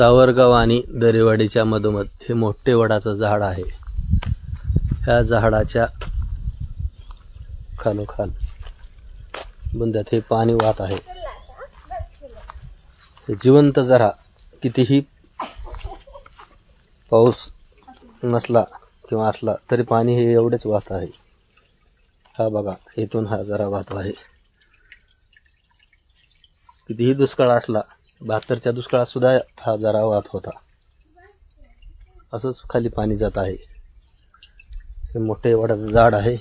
सावरगाव आणि दरेवाडीच्या मधोमध हे मोठे वडाचं झाड आहे. ह्या झाडाच्या खालोखाल बुंद्यात हे पाणी वाहत आहे. जिवंत जरा कितीही पाऊस नसला किंवा असला तरी पाणी हे एवढेच वाहत आहे. हा बघा इथून हा जरा वाहतो आहे. कितीही दुष्काळ असला बहात्तरच्या दुष्काळात सुद्धा हा जरा वाहत होता. असंच खाली पाणी जात आहे. हे मोठे वडाचं झाड आहे.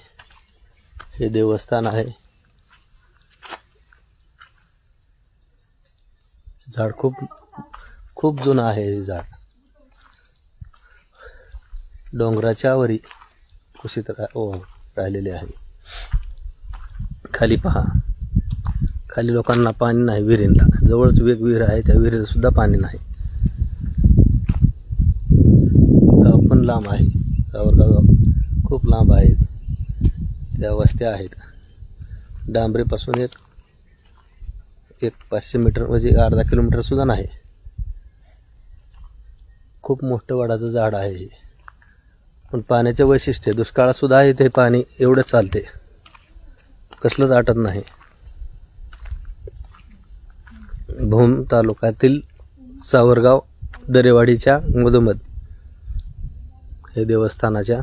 हे देवस्थान आहे. झाड खूप खूप जुनं आहे हे झाड. डोंगराच्या वरी कुशीत रा ओ राहिलेले आहे. खाली पहा. खाली लोकांना पाणी नाही विहिरींना. जवळच वेग विहीर आहे त्या विहिरीला सुद्धा पाणी नाही. गाव पण लांब आहे. सावरगाव खूप लांब आहेत त्या वस्त्या आहेत. डांबरेपासून एक एक पाचशे मीटर म्हणजे अर्धा किलोमीटरसुद्धा नाही. खूप मोठं वडाचं झाड आहे हे. पण पाण्याचे वैशिष्ट्य दुष्काळातसुद्धा आहे ते पाणी एवढं चालते. कसलंच आटत नाही. भूम तालुक्यातील सावरगाव दरेवाडीच्या मधोमध हे देवस्थानाच्या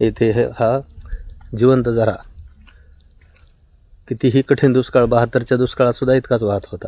येथे हे हा जिवंत झरा कितीही कठीण दुष्काळ बहात्तरच्या दुष्काळातसुद्धा इतकाच वाहत होता.